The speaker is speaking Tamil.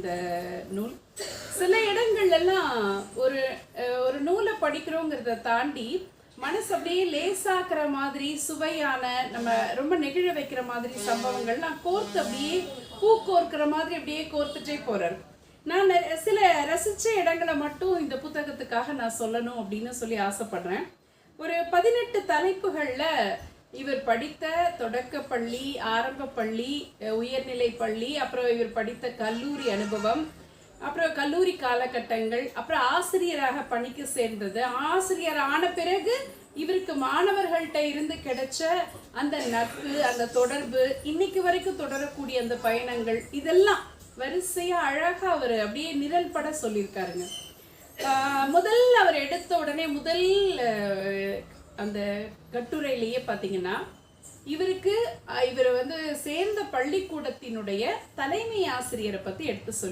இந்த நூல். சில இடங்கள்ல எல்லாம் ஒரு ஒரு நூலை படிக்கிறோங்கிறத தாண்டி மனசு அப்படியே லேசாக்குற மாதிரி சுவையான நம்ம ரொம்ப நெகிழ வைக்கிற மாதிரி சம்பவங்கள்லாம் கோர்த்து அப்படியே பூ கோர்க்கிற மாதிரி அப்படியே கோர்த்துட்டே போறாரு. நான் சில ரசிச்ச இடங்களை மட்டும் இந்த புத்தகத்துக்காக நான் சொல்லணும் அப்படின்னு சொல்லி ஆசைப்படுறேன். ஒரு பதினெட்டு தலைப்புகளில் இவர் படித்த தொடக்கப்பள்ளி ஆரம்ப பள்ளி உயர்நிலை பள்ளி அப்புறம் இவர் படித்த கல்லூரி அனுபவம் அப்புறம் கல்லூரி காலகட்டங்கள் அப்புறம் ஆசிரியராக பணிக்கு சேர்ந்தது. ஆசிரியர் ஆன பிறகு இவருக்கு மாணவர்கள்ட்ட இருந்து கிடைச்ச அந்த நட்பு அந்த தொடர்பு இன்னைக்கு வரைக்கும் தொடரக்கூடிய அந்த பயணங்கள் இதெல்லாம் வரிசையாக அழகாக அவர் அப்படியே நிரல் பட சொல்லியிருக்காருங்க. முதல் அவர் எடுத்த உடனே முதல் அந்த கட்டுரையிலேயே பார்த்தீங்கன்னா இவருக்கு இவர் வந்து சேர்ந்த பள்ளிக்கூடத்தினுடைய தலைமை ஆசிரியரை பற்றி எடுத்து சொல்லி